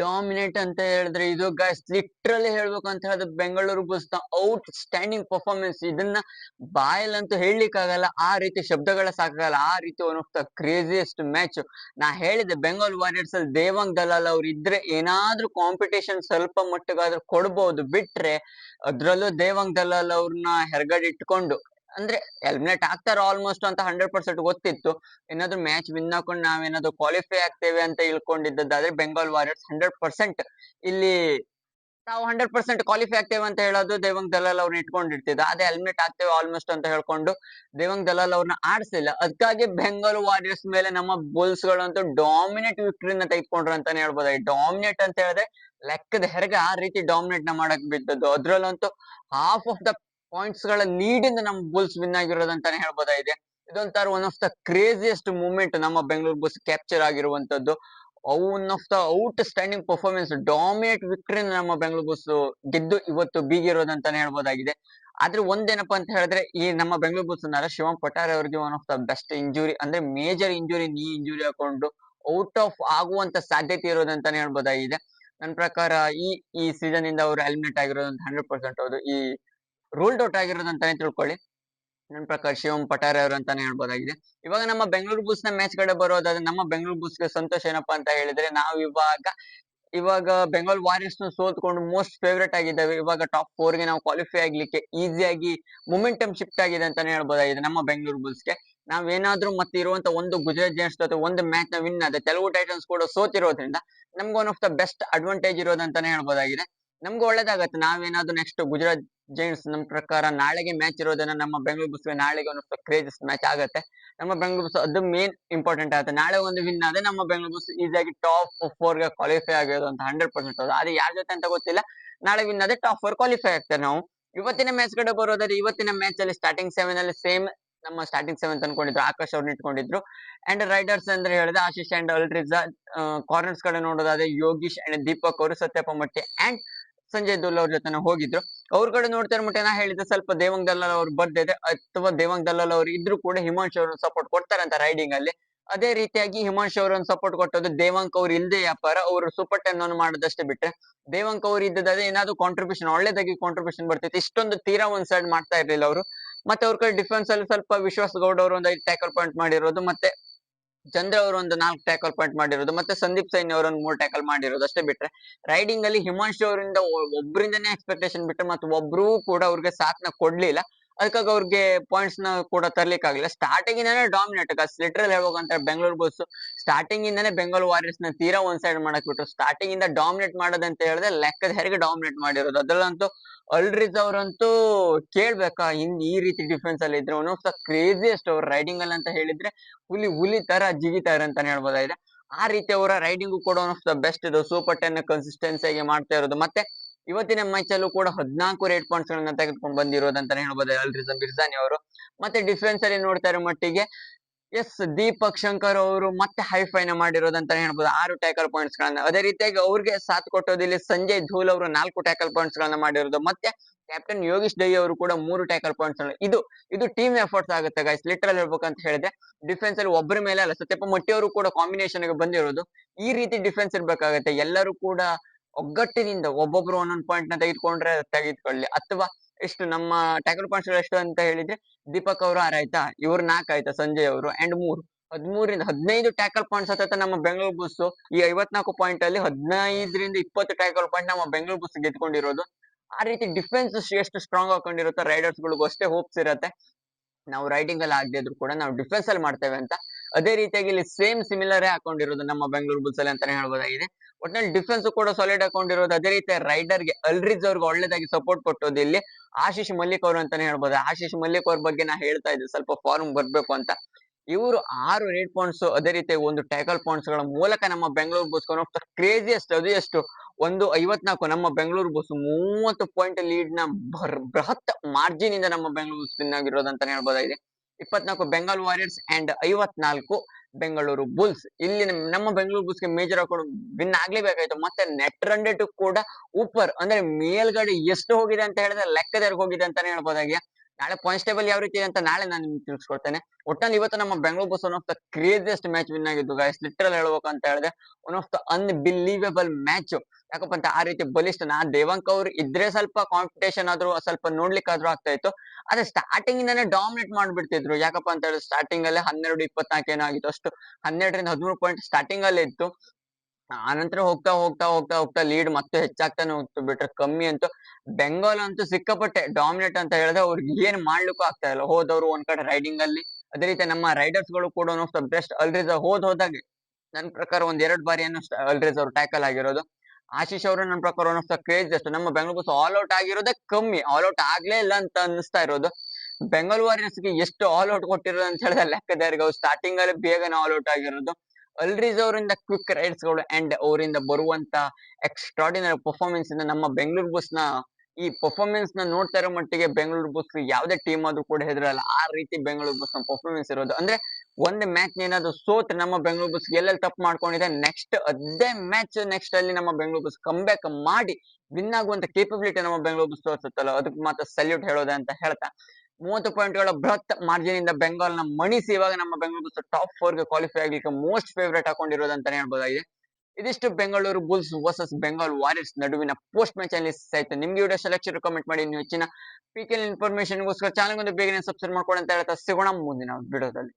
Dominate ಅಂತ ಹೇಳಿದ್ರೆ ಇದು ಗೈಸ್ ಲಿಟ್ರಲಿ ಹೇಳ್ಬೇಕು ಅಂತ ಹೇಳಿದ್ರೆ ಬೆಂಗಳೂರು ಬುಲ್ಸ್ನ ಔಟ್ ಸ್ಟ್ಯಾಂಡಿಂಗ್ ಪರ್ಫಾರ್ಮೆನ್ಸ್ ಇದನ್ನ ಬಾಯಲ್ಲಂತೂ ಹೇಳಲಿಕ್ಕಾಗಲ್ಲ, ಆ ರೀತಿ ಶಬ್ದಗಳ ಸಾಕಾಗಲ್ಲ. ಆ ರೀತಿ one of the craziest match ನಾ ಹೇಳಿದೆ ಬೆಂಗಾಲ್ ವಾರಿಯರ್ಸ್ ಅಲ್ಲಿ ದೇವಾಂಗ್ ದಲಾಲ್ ಅವ್ರು ಇದ್ರೆ ಏನಾದ್ರೂ ಕಾಂಪಿಟೇಷನ್ ಸ್ವಲ್ಪ ಮಟ್ಟಿಗಾದ್ರೂ ಕೊಡ್ಬಹುದು ಬಿಟ್ರೆ ಅದ್ರಲ್ಲೂ ದೇವಾಂಗ್ ದಲಾಲ್ ಅವ್ರನ್ನ ಹೆರ್ಗಡೆ ಇಟ್ಕೊಂಡು ಅಂದ್ರೆ ಎಲಿಮಿನೇಟ್ ಆಗ್ತಾರ ಆಲ್ಮೋಸ್ಟ್ ಅಂತ ಹಂಡ್ರೆಡ್ ಪರ್ಸೆಂಟ್ ಗೊತ್ತಿತ್ತು. ಏನಾದ್ರು ಮ್ಯಾಚ್ ವಿನ್ ಹಾಕೊಂಡು ನಾವೇನಾದ್ರು ಕ್ವಾಲಿಫೈ ಆಗ್ತೇವೆ ಅಂತ ಇಳ್ಕೊಂಡಿದ್ದಾದ್ರೆ ಬೆಂಗಾಲ್ ವಾರಿಯರ್ಸ್ ಹಂಡ್ರೆಡ್ ಪರ್ಸೆಂಟ್ ಇಲ್ಲಿ ನಾವು ಹಂಡ್ರೆಡ್ ಪರ್ಸೆಂಟ್ ಕ್ವಾಲಿಫೈ ಆಗ್ತೇವೆ ಅಂತ ಹೇಳೋದು ದೇವಂಗ್ ದಲಾಲ್ ಅವ್ರನ್ನ ಇಟ್ಕೊಂಡಿರ್ತಿದ್ದ. ಅದೇ ಹೆಲ್ಮೆಟ್ ಆಗ್ತೇವೆ ಆಲ್ಮೋಸ್ಟ್ ಅಂತ ಹೇಳ್ಕೊಂಡು ದೇವಂಗ್ ದಲಾಲ್ ಅವ್ರನ್ನ ಆಡಿಸಿಲ್ಲ. ಅದಕ್ಕಾಗಿ ಬೆಂಗಾಲ್ ವಾರಿಯರ್ಸ್ ಮೇಲೆ ನಮ್ಮ ಬುಲ್ಸ್ ಗಳಂತೂ ಡಾಮಿನೇಟ್ ವಿಕ್ಟ್ರಿನ ತೆಗೆದುಕೊಂಡ್ರು ಅಂತಾನೆ ಹೇಳ್ಬೋದು. ಡಾಮಿನೇಟ್ ಅಂತ ಹೇಳಿದ್ರೆ ಲೆಕ್ಕದ ಹೆರಗ ಆ ರೀತಿ ಡಾಮಿನೇಟ್ನ ಮಾಡಕ್ ಬಿದ್ದದ್ದು. ಅದ್ರಲ್ಲಂತೂ ಹಾಫ್ ಆಫ್ ದ ಪಾಯಿಂಟ್ಸ್ಗಳ ಲೀಡ್ ಇಂದ ನಮ್ ಬುಲ್ಸ್ ವಿನ್ ಆಗಿರೋದು ಅಂತಾನೆ ಹೇಳ್ಬೋದಾಗಿದೆ. ಇದೊಂಥರ one of the craziest moment ನಮ್ಮ ಬೆಂಗಳೂರು ಬುಲ್ಸ್ ಕ್ಯಾಪ್ಚರ್ ಆಗಿರುವಂತದ್ದು one of the outstanding performance dominate victory ನಮ್ಮ ಬೆಂಗಳೂರು ಬುಲ್ಸ್ ಗೆದ್ದು ಇವತ್ತು ಬೀಗಿರೋದಂತಾನೆ ಹೇಳ್ಬೋದಾಗಿದೆ. ಆದ್ರೆ ಒಂದೇನಪ್ಪಾ ಅಂತ ಹೇಳಿದ್ರೆ, ಈ ನಮ್ಮ ಬೆಂಗಳೂರು ಬುಲ್ಸ್ ನಾರ ಶಿವಂ ಪಟಾರೆ ಅವರಿಗೆ one of the best injury ಅಂದ್ರೆ ಮೇಜರ್ ಇಂಜುರಿ ನೀ ಇಂಜುರಿ ಹಾಕೊಂಡು ಔಟ್ ಆಫ್ ಆಗುವಂತ ಸಾಧ್ಯತೆ ಇರೋದಂತಾನೆ ಹೇಳ್ಬೋದಾಗಿದೆ. ನನ್ನ ಪ್ರಕಾರ ಈ ಈ ಸೀಸನ್ ಇಂದ ಅವ್ರು ಎಲಿಮಿನೇಟ್ ಆಗಿರೋದು ಹಂಡ್ರೆಡ್ ಪರ್ಸೆಂಟ್ ಹೌದು. ಈ ರೂಲ್ಡ್ ಔಟ್ ಆಗಿರೋದು ಅಂತಾನೆ ತಿಳ್ಕೊಳ್ಳಿ. ನನ್ನ ಪ್ರಕಾರ ಶಿವಂ ಪಟಾರೆ ಅವರು ಅಂತಾನೆ ಹೇಳ್ಬೋದಾಗಿದೆ. ಇವಾಗ ನಮ್ಮ ಬೆಂಗಳೂರು ಬುಲ್ಸ್ನ ಮ್ಯಾಚ್ ಕಡೆ ಬರೋದಾದ್ರೆ ನಮ್ಮ ಬೆಂಗಳೂರು ಬುಲ್ಸ್ಗೆ ಸಂತೋಷ ಏನಪ್ಪಾ ಅಂತ ಹೇಳಿದ್ರೆ ನಾವು ಇವಾಗ ಇವಾಗ ಬೆಂಗಾಲ್ ವಾರಿಯರ್ಸ್ನ ಸೋತ್ಕೊಂಡು ಮೋಸ್ಟ್ ಫೇವ್ರೇಟ್ ಆಗಿದ್ದಾವೆ. ಇವಾಗ ಟಾಪ್ ಫೋರ್ಗೆ ನಾವು ಕ್ವಾಲಿಫೈ ಆಗ್ಲಿಕ್ಕೆ ಈಸಿಯಾಗಿ ಮೊಮೆಂಟಮ್ ಶಿಫ್ಟ್ ಆಗಿದೆ ಅಂತಾನೆ ಹೇಳ್ಬೋದಾಗಿದೆ ನಮ್ಮ ಬೆಂಗಳೂರು ಬುಲ್ಸ್ಗೆ. ನಾವೇನಾದ್ರೂ ಮತ್ತೆ ಇರುವಂತ ಒಂದು ಗುಜರಾತ್ ಜೈಂಟ್ಸ್ ಜೊತೆ ಒಂದು ಮ್ಯಾಚ್ನ ವಿನ್ ಆದ ತೆಲುಗು ಟೈಟನ್ಸ್ ಕೂಡ ಸೋತಿರೋದ್ರಿಂದ ನಮ್ಗೆ one of the best advantage ಇರೋದಂತಾನೆ ಹೇಳ್ಬೋದಾಗಿದೆ. ನಮ್ಗೆ ಒಳ್ಳೇದಾಗತ್ತೆ. ನಾವೇನಾದ್ರೂ ನೆಕ್ಸ್ಟ್ ಗುಜರಾತ್ ಜೈಂಟ್ಸ್ ನಮ್ಮ ಪ್ರಕಾರ ನಾಳೆಗೆ ಮ್ಯಾಚ್ ಇರೋದನ್ನ ನಮ್ಮ ಬೆಂಗಳೂರು ಬುಲ್ಸ್ ನಾಳೆಗೆ ಒಂದು ಕ್ರೇಜಸ್ ಮ್ಯಾಚ್ ಆಗುತ್ತೆ. ನಮ್ಮ ಬೆಂಗಳೂರು ಅದು ಮೇನ್ ಇಂಪಾರ್ಟೆಂಟ್ ಆಗುತ್ತೆ. ನಾಳೆ ಒಂದು ವಿನ್ ಆದ್ರೆ ನಮ್ಮ ಬೆಂಗಳೂರು ಬುಲ್ಸ್ ಈಸಿಯಾಗಿ ಟಾಪ್ ಫೋರ್ಗೆ ಕ್ವಾಲಿಫೈ ಆಗಿರೋದು ಅಂತ ಹಂಡ್ರೆಡ್ ಪರ್ಸೆಂಟ್ ಅದೇ ಯಾರ ಜೊತೆ ಅಂತ ಗೊತ್ತಿಲ್ಲ. ನಾಳೆ ವಿನ್ ಆದ್ರೆ ಟಾಪ್ ಫೋರ್ ಕ್ವಾಲಿಫೈ ಆಗ್ತಾರೆ ನಾವು. ಇವತ್ತಿನ ಮ್ಯಾಚ್ ಕಡೆ ಬರೋದಾದ್ರೆ ಇವತ್ತಿನ ಮ್ಯಾಚ್ ಅಲ್ಲಿ ಸ್ಟಾರ್ಟಿಂಗ್ ಸೆವೆನ್ ಅಲ್ಲಿ ಸೇಮ್ ನಮ್ಮ ಸ್ಟಾರ್ಟಿಂಗ್ ಸೆವೆನ್ ಅನ್ಕೊಂಡಿದ್ರು ಆಕಾಶ್ ಅವ್ರನ್ನ ಇಟ್ಕೊಂಡಿದ್ರು. ಅಂಡ್ ರೈಡರ್ಸ್ ಅಂದ್ರೆ ಹೇಳಿದ್ರೆ ಆಶೀಶ್ ಅಂಡ್ ಅಲ್ಟ್ರಿಜಾ ಕಾರ್ನರ್ಸ್ ಕಡೆ ನೋಡೋದಾದ್ರೆ ಯೋಗೀಶ್ ಅಂಡ್ ದೀಪಕ್ ಅವರು ಸತ್ಯಪ್ಪ ಮಟ್ಟಿ ಅಂಡ್ ಸಂಜಯ್ ಅವ್ರ ಜೊತೆ ಹೋಗಿದ್ರು. ಅವ್ರ ಕಡೆ ನೋಡ್ತಾ ಇರ್ಬಿಟ್ಟು ನಾ ಹೇಳಿದ್ರೆ ಸ್ವಲ್ಪ ದೇವಂಗ್ ದಲ್ಲಾಲ್ ಅವ್ರು ಬರ್ದಿದೆ, ಅಥವಾ ದೇವಂಗ್ ದಲ್ಲಾಲ್ ಅವ್ರು ಇದ್ರು ಕೂಡ ಹಿಮಾಂಶ್ ಅವ್ರನ್ನ ಸಪೋರ್ಟ್ ಕೊಡ್ತಾರಂತ ರೈಡಿಂಗ್ ಅಲ್ಲಿ. ಅದೇ ರೀತಿಯಾಗಿ ಹಿಮಾಂಶ್ ಅವ್ರನ್ನ ಸಪೋರ್ಟ್ ಕೊಟ್ಟದ್ದು ದೇವಾಂಕ್ ಅವ್ರು ಇಲ್ಲದೆ ವ್ಯಾಪಾರ, ಅವರು ಸೂಪರ್ ಟೆನ್ ಅನ್ನು ಮಾಡೋದಷ್ಟೇ ಬಿಟ್ರೆ. ದೇವಾಂಕ್ ಅವ್ರು ಇದ್ದದ ಏನಾದ್ರು ಕಾಂಟ್ರಿಬ್ಯೂಷನ್ ಒಳ್ಳೇದಾಗಿ ಕಾಂಟ್ರಿಬ್ಯೂಷನ್ ಬರ್ತಿತ್ತು ಇಷ್ಟೊಂದು ತೀರಾ ಒಂದ್ ಸೈಡ್ ಮಾಡ್ತಾ ಇರ್ಲಿಲ್ಲ ಅವರು. ಮತ್ತೆ ಅವ್ರ ಕಡೆ ಡಿಫೆನ್ಸ್ ಅಲ್ಲಿ ಸ್ವಲ್ಪ ವಿಶ್ವಾಸ್ ಗೌಡ್ ಅವರು ಒಂದು ಐದು ಟ್ಯಾಕಲ್ ಪಾಯಿಂಟ್ ಮಾಡಿರೋದು, ಮತ್ತೆ ಚಂದ್ರ ಅವರು ಒಂದು ನಾಲ್ಕು ಟ್ಯಾಕಲ್ ಪಾಯಿಂಟ್ ಮಾಡಿರೋದು, ಮತ್ತೆ ಸಂದೀಪ್ ಸೈನಿ ಒಂದು ಮೂರು ಟ್ಯಾಕಲ್ ಮಾಡಿರೋದು ಅಷ್ಟೇ ಬಿಟ್ರೆ ರೈಡಿಂಗ್ ಅಲ್ಲಿ ಹಿಮಾಂಶು ಅವರಿಂದ ಒಬ್ಬರಿಂದನೇ ಎಕ್ಸ್ಪೆಕ್ಟೇಷನ್ ಬಿಟ್ರೆ ಮತ್ತೆ ಒಬ್ರು ಕೂಡ ಅವ್ರಿಗೆ ಸಾಥ್ನ ಕೊಡ್ಲಿಲ್ಲ. ಅದಕ್ಕಾಗಿ ಅವ್ರಿಗೆ ಪಾಯಿಂಟ್ಸ್ನ ಕೂಡ ತರ್ಲಿಕ್ಕೆ ಆಗಿಲ್ಲ ಸ್ಟಾರ್ಟಿಂಗ್ ಇಂದಾನೆ ಡಾಮಿನೇಟ್ ಲಿಟ್ರಲ್ ಹೇಳ್ಬೇಕಂತ ಬೆಂಗಳೂರು ಬಸ್ ಸ್ಟಾರ್ಟಿಂಗ್ ಇಂದಾನೆ ಬೆಂಗಳೂರು ವಾರಿಯರ್ಸ್ನ ತೀರಾ ಒಂದ್ ಸೈಡ್ ಮಾಡಕ್ ಬಿಟ್ರು. ಸ್ಟಾರ್ಟಿಂಗ್ ಇಂದ ಡಾಮಿನೇಟ್ ಮಾಡೋದಂತ ಹೇಳಿದ್ರೆ ಲೆಕ್ಕದ ಹೆರಿಗೆ ಡಾಮಿನೇಟ್ ಮಾಡಿರೋದು. ಅದ್ರಲ್ಲಂತೂ ಅಲ್ರಿಜ್ ಅವರಂತೂ ಕೇಳ್ಬೇಕಾ ಹಿಂಗ್ ಈ ರೀತಿ ಡಿಫೆನ್ಸ್ ಅಲ್ಲಿ ಇದ್ರೆ? ಒನ್ ಆಫ್ ದ ಕ್ರೇಜಿಯಸ್ಟ್ ಅವ್ರ ರೈಡಿಂಗ್ ಅಲ್ಲಿ ಅಂತ ಹೇಳಿದ್ರೆ ಹುಲಿ ಹುಲಿ ತರ ಜಿಗಿತಾರೆ ಅಂತಾನೆ ಹೇಳ್ಬೋದಾಗಿದೆ. ಆ ರೀತಿ ಅವರ ರೈಡಿಂಗು ಕೂಡ ಒನ್ ಆಫ್ ಬೆಸ್ಟ್ ಇದು. ಸೂಪರ್ ಟೆನ್ ಕನ್ಸಿಸ್ಟೆನ್ಸಿ ಆಗಿ ಮಾಡ್ತಾ ಇರೋದು. ಮತ್ತೆ ಇವತ್ತಿನ ಮ್ಯಾಚ್ ಅಲ್ಲೂ ಕೂಡ ಹದಿನಾಲ್ಕು ರೇಟ್ ಪಾಯಿಂಟ್ಸ್ ಗಳನ್ನ ತೆಗೆದುಕೊಂಡು ಬಂದಿರೋದು ಅಂತಾನೆ ಹೇಳ್ಬೋದು ಅಲ್ರಿಜಾ ಮಿರ್ಜಾನಿ ಅವರು. ಮತ್ತೆ ಡಿಫೆನ್ಸ್ ಅಲ್ಲಿ ನೋಡ್ತಾ ಮಟ್ಟಿಗೆ ಎಸ್ ದೀಪಕ್ ಶಂಕರ್ ಅವರು ಮತ್ತೆ ಹೈಫೈನ ಮಾಡಿರೋದು ಅಂತಾನೆ ಹೇಳ್ಬೋದು. ಆರು ಟ್ಯಾಕಲ್ ಪಾಯಿಂಟ್ಸ್ ಗಳನ್ನ. ಅದೇ ರೀತಿಯಾಗಿ ಅವ್ರಿಗೆ ಸಾಥ್ ಕೊಟ್ಟೋದಿಲ್ಲಿ ಸಂಜಯ್ ಧೂಲ್ ಅವರು ನಾಲ್ಕು ಟ್ಯಾಕಲ್ ಪಾಯಿಂಟ್ಸ್ ಗಳನ್ನ ಮಾಡಿರೋದು. ಮತ್ತೆ ಕ್ಯಾಪ್ಟನ್ ಯೋಗೀಶ್ ಡೈ ಅವರು ಕೂಡ ಮೂರು ಟ್ಯಾಕಲ್ ಪಾಯಿಂಟ್ಸ್ ಇದು ಇದು ಟೀಮ್ ಎಫರ್ಟ್ಸ್ ಆಗುತ್ತೆ ಗೈಸ್ ಲಿಟ್ರಲ್ ಹೇಳ್ಬೇಕಂತ ಹೇಳಿದ್ರೆ. ಡಿಫೆನ್ಸ್ ಅಲ್ಲಿ ಒಬ್ಬರ ಮೇಲೆ ಅಲ್ಲ, ಸತ್ಯಪ್ಪ ಮಟ್ಟಿ ಅವರು ಕೂಡ ಕಾಂಬಿನೇಷನ್ಗೆ ಬಂದಿರೋದು. ಈ ರೀತಿ ಡಿಫೆನ್ಸ್ ಇರ್ಬೇಕಾಗತ್ತೆ. ಎಲ್ಲರೂ ಕೂಡ ಒಗ್ಗಟ್ಟಿನಿಂದ ಒಬ್ಬೊಬ್ರು ಒಂದೊಂದು ಪಾಯಿಂಟ್ನ ತೆಗೆದುಕೊಂಡ್ರೆ ತೆಗೆದುಕೊಳ್ಳಿ. ಅಥವಾ ಎಷ್ಟು ನಮ್ಮ ಟ್ಯಾಕಲ್ ಪಾಯಿಂಟ್ಸ್ ಎಷ್ಟು ಅಂತ ಹೇಳಿದ್ರೆ ದೀಪಕ್ ಅವರು ಆರ್ ಆಯ್ತಾ? ಇವ್ರು ನಾಲ್ಕು ಆಯ್ತಾ? ಸಂಜಯ್ ಅವರು ಅಂಡ್ ಮೂರು. ಹದಿಮೂರಿಂದ ಹದಿನೈದು ಟ್ಯಾಕಲ್ ಪಾಯಿಂಟ್ಸ್ ಸತತ ನಮ್ಮ ಬೆಂಗಳೂರು ಬುಸ್ ಈ ಐವತ್ನಾಲ್ಕು ಪಾಯಿಂಟ್ ಅಲ್ಲಿ ಹದಿನೈದರಿಂದ ಇಪ್ಪತ್ತು ಟ್ಯಾಕಲ್ ಪಾಯಿಂಟ್ ನಮ್ಮ ಬೆಂಗಳೂರು ಬುಸ್ ಗೆದ್ಕೊಂಡಿರೋದು ಆ ರೀತಿ ಡಿಫೆನ್ಸ್ ಎಷ್ಟು ಸ್ಟ್ರಾಂಗ್ ಹಾಕೊಂಡಿರುತ್ತೋ ರೈಡರ್ಸ್ ಗಳಿಗೂ ಅಷ್ಟೇ ಹೋಪ್ಸ್ ಇರತ್ತೆ. ನಾವು ರೈಡಿಂಗ್ ಅಲ್ಲಿ ಆಗದೆ ಇದ್ರು ಕೂಡ ನಾವು ಡಿಫೆನ್ಸ್ ಅಲ್ಲಿ ಮಾಡ್ತೇವೆ ಅಂತ ಅದೇ ರೀತಿಯಾಗಿ ಇಲ್ಲಿ ಸೇಮ್ ಸಿಮಿಲರೇ ಹಾಕೊಂಡಿರೋದು ನಮ್ಮ ಬೆಂಗಳೂರು ಬುಲ್ಸ್ ಅಲ್ಲಿ ಅಂತಾನೆ ಹೇಳ್ಬೋದಾಗಿದೆ. ಒಟ್ನಲ್ಲಿ ಡಿಫೆನ್ಸ್ ಕೂಡ ಸಾಲಿಡ್ ಹಾಕೊಂಡಿರೋದು. ಅದೇ ರೀತಿ ರೈಡರ್ಗೆ ಅಲ್ರಿಜ್ ಅವ್ರಿಗೆ ಒಳ್ಳೇದಾಗಿ ಸಪೋರ್ಟ್ ಕೊಟ್ಟೋದು ಇಲ್ಲಿ. ಆಶೀಶ್ ಮಲ್ಲಿಕ್ ಅವರು ಅಂತಾನೆ ಹೇಳ್ಬೋದು. ಆಶೀಶ್ ಮಲ್ಲಿಕ್ ಅವ್ರ ಬಗ್ಗೆ ನಾ ಹೇಳ್ತಾ ಇದ್ದೆ, ಸ್ವಲ್ಪ ಫಾರ್ಮ್ ಬರ್ಬೇಕು ಅಂತ. ಇವರು ಆರು ರೇಟ್ ಪಾಯಿಂಟ್ಸ್ ಅದೇ ರೀತಿ ಒಂದು ಟ್ಯಾಕಲ್ ಪಾಯಿಂಟ್ಸ್ಗಳ ಮೂಲಕ ನಮ್ಮ ಬೆಂಗಳೂರು ದ ಕ್ರೇಜಿಯಸ್ಟ್ ಅದು ಎಷ್ಟು ಒಂದು ಐವತ್ನಾಲ್ಕು ನಮ್ಮ ಬೆಂಗಳೂರು ಬುಸ್ ಮೂವತ್ತು ಪಾಯಿಂಟ್ ಲೀಡ್ನ ಬೃಹತ್ ಮಾರ್ಜಿನ್ ಇಂದ ನಮ್ಮ ಬೆಂಗಳೂರು ಬುಸ್ ವಿನ್ ಆಗಿರೋದು ಅಂತಾನೆ ಹೇಳ್ಬೋದಾಗಿದೆ. ಇಪ್ಪತ್ನಾಲ್ಕು ಬೆಂಗಾಲ್ ವಾರಿಯರ್ಸ್ ಅಂಡ್ ಐವತ್ನಾಲ್ಕು ಬೆಂಗಳೂರು ಬುಲ್ಸ್ ಇಲ್ಲಿ ನಮ್ಮ ಬೆಂಗಳೂರು ಬುಲ್ಸ್ಗೆ ಮೇಜರ್ ಹಾಕೊಂಡು ವಿನ್ ಆಗ್ಲೇಬೇಕಾಯ್ತು. ಮತ್ತೆ ನೆಟ್ ರನ್ ರೇಟ್ ಕೂಡ ಉಪರ್ ಅಂದ್ರೆ ಮೇಲ್ಗಡೆ ಎಷ್ಟು ಹೋಗಿದೆ ಅಂತ ಹೇಳಿದ್ರೆ ಲೆಕ್ಕದಲ್ಲಿ ಹೋಗಿದೆ ಅಂತಾನೆ ಹೇಳ್ಬೋದಾಗಿ ನಾಳೆ ಪಾಯಿಂಟ್ಸ್ ಟೇಬಲ್ ಯಾವ ರೀತಿ ಅಂತ ನಾಳೆ ನಾನು ನಿಮ್ಗೆ ತಿಳಿಸ್ಕೊಡ್ತೇನೆ. ಒಟ್ಟಲ್ಲಿ ಇವತ್ತು ನಮ್ಮ Bengaluru bus one of the craziest match win ಆಗಿದ್ದು ಗೈಸ್ ಲಿಟ್ರಲ್ ಹೇಳ್ಬೇಕು ಅಂತ ಹೇಳಿದ್ರೆ one of the unbelievable match ಯಾಕಪ್ಪ ಅಂತ ಆ ರೀತಿ ಬಲಿಷ್ಠ ನಾ ದೇವಂಕ್ ಅವ್ರು ಇದ್ರೆ ಸ್ವಲ್ಪ ಕಾಂಪಿಟೇಷನ್ ಆದ್ರೂ ಸ್ವಲ್ಪ ನೋಡ್ಲಿಕ್ಕಾದ್ರೂ ಆಗ್ತಾ ಇತ್ತು. ಆದ್ರೆ ಸ್ಟಾರ್ಟಿಂಗ್ ಇಂದಾನೆ ಡಾಮಿನೇಟ್ ಮಾಡ್ಬಿಡ್ತಿದ್ರು. ಯಾಕಪ್ಪ ಅಂತ ಹೇಳಿದ್ರೆ ಸ್ಟಾರ್ಟಿಂಗ್ ಅಲ್ಲೇ ಹನ್ನೆರಡು ಇಪ್ಪತ್ನಾಲ್ಕು ಏನೋ ಆಗಿತ್ತು. ಅಷ್ಟು ಹನ್ನೆರಡರಿಂದ ಹದಿಮೂರು ಪಾಯಿಂಟ್ ಸ್ಟಾರ್ಟಿಂಗ್ ಅಲ್ಲೇ ಇತ್ತು. ಆನಂತರ ಹೋಗ್ತಾ ಹೋಗ್ತಾ ಹೋಗ್ತಾ ಹೋಗ್ತಾ ಲೀಡ್ ಮತ್ತೆ ಹೆಚ್ಚಾಗ್ತಾನೆ ಹೋಗ್ತು ಬಿಟ್ರೆ ಕಮ್ಮಿ ಅಂತೂ. ಬೆಂಗಾಲ್ ಅಂತೂ ಸಿಕ್ಕಾಪಟ್ಟೆ ಡಾಮಿನೇಟ್ ಅಂತ ಹೇಳಿದ್ರೆ ಅವ್ರಿಗೆ ಏನ್ ಮಾಡ್ಲಿಕ್ಕೂ ಆಗ್ತಾ ಇಲ್ಲ. ಹೋದವ್ರು ಒಂದ್ ಕಡೆ ರೈಡಿಂಗ್ ಅಲ್ಲಿ. ಅದೇ ರೀತಿ ನಮ್ಮ ರೈಡರ್ಸ್ಗಳು ಕೂಡ ಬೆಸ್ಟ್ ಅಲ್ರಿಸ್ ಹೋದ್ ಹೋದಾಗೆ. ನನ್ ಪ್ರಕಾರ ಒಂದ್ ಎರಡ್ ಬಾರಿ ಏನು ಅಲ್ರಿಸ್ ಅವ್ರು ಟ್ಯಾಕಲ್ ಆಗಿರೋದು. ಆಶೀಶ್ ಅವರು ನನ್ನ ಪ್ರಕಾರ ಒನ್ ಆಫ್ ದ ಕ್ರೇಜ್ ಅಷ್ಟು ನಮ್ಮ ಬೆಂಗಳೂರು ಬಸ್ ಆಲ್ ಔಟ್ ಆಗಿರೋದೇ ಕಮ್ಮಿ. ಆಲ್ ಔಟ್ ಆಗ್ಲೇ ಇಲ್ಲ ಅಂತ ಅನಿಸ್ತಾ ಇರೋದು. ಬೆಂಗಳೂರು ವಾರಿಯರ್ಸ್ಗೆ ಎಷ್ಟು ಆಲ್ ಔಟ್ ಕೊಟ್ಟಿರೋದು ಅಂತ ಹೇಳಿದ್ರೆ ಲೆಕ್ಕದಾರಿಗೆ ಅವ್ರು ಸ್ಟಾರ್ಟಿಂಗ್ ಅಲ್ಲಿ ಬೇಗನೆ ಆಲ್ ಔಟ್ ಆಗಿರೋದು. ಅಲ್ರೀಸ್ ಅವರಿಂದ ಕ್ವಿಕ್ ರೈಡ್ಸ್ಗಳು ಅಂಡ್ ಅವರಿಂದ ಬರುವಂತ ಎಕ್ಸ್ಟ್ರಾಡಿನರಿ ಪರ್ಫಾರ್ಮೆನ್ಸ್ ಇಂದ ನಮ್ಮ ಬೆಂಗಳೂರು ಬಸ್ನ ಈ ಪರ್ಫಾರ್ಮೆನ್ಸ್ನ ನೋಡ್ತಾ ಇರೋ ಮಟ್ಟಿಗೆ ಬೆಂಗಳೂರು ಬಸ್ ಯಾವುದೇ ಟೀಮ್ ಆದ್ರೂ ಕೂಡ ಹೆದರಲ್ಲ. ಆ ರೀತಿ ಬೆಂಗಳೂರು ಬಸ್ನ ಪರ್ಫಾರ್ಮೆನ್ಸ್ ಇರೋದು. ಅಂದ್ರೆ ಒಂದ್ ಮ್ಯಾಚ್ ಏನಾದ್ರು ಸೋತ್ ನಮ್ಮ ಬೆಂಗಳೂರು ಬಸ್ ಎಲ್ಲೆಲ್ಲಿ ತಪ್ಪು ಮಾಡ್ಕೊಂಡಿದೆ ನೆಕ್ಸ್ಟ್ ಅದೇ ಮ್ಯಾಚ್ ನೆಕ್ಸ್ಟ್ ಅಲ್ಲಿ ನಮ್ಮ ಬೆಂಗಳೂರು ಬಸ್ ಬ್ಯಾಕ್ ಮಾಡಿ ವಿನ್ ಆಗುವಂತ ಕೇಪಬಿಲಿಟಿ ನಮ್ಮ ಬೆಂಗಳೂರು ಬಸ್ ತೋರಿಸುತ್ತಲ್ಲ, ಅದಕ್ಕೆ ಮಾತ್ರ ಸಲ್ಯೂಟ್ ಹೇಳೋದೆ ಅಂತ ಹೇಳ್ತಾ. ಮೂವತ್ತು ಪಾಯಿಂಟ್ಗಳ ಬೃಹತ್ ಮಾರ್ಜಿನ್ ಇಂದ ಬೆಂಗಾಲ್ನ ಮಣಿಸಿ ಇವಾಗ ನಮ್ಮ ಬೆಂಗಳೂರು ಬಸ್ ಟಾಪ್ ಫೋರ್ಗೆ ಕ್ವಾಲಿಫೈ ಆಗ್ಲಿಕ್ಕೆ ಮೋಸ್ಟ್ ಫೇವರೇಟ್ ಹಾಕೊಂಡಿರೋದು ಅಂತಾನೆ ಹೇಳ್ಬೋದಾಗಿದೆ. ಇದಿಷ್ಟು Bengaluru bulls versus Bengal warriors ನಡುವಿನ ಪೋಸ್ಟ್ ಮ್ಯಾಚ್ ಅಲ್ಲಿ ಆಯ್ತು ನಿಮ್ಗೆ ವಿಡಿಯೋ ಸೆಲೆಕ್ಷನ್ ಕಮೆಂಟ್ ಮಾಡಿ ನೀವು ಹೆಚ್ಚಿನ ಪಿಕೆಲ್ ಇನ್ಫಾರ್ಮೇಶನ್ಗೋಸ್ಕರ ಇನ್ಫಾರ್ಮೇಶನ್ ಗೋಸ್ಕರ ಚಾನಲ್ ಒಂದು ಬೇಗನೆ ಸಬ್ಸ್ಕ್ರೈಬ್ ಮಾಡ್ಕೊಳ್ಳಿ ಅಂತ ಹೇಳ್ತಾ. ಸಿಗೋಣ ಮುಂದಿನ ವಿಡಿಯೋದಲ್ಲಿ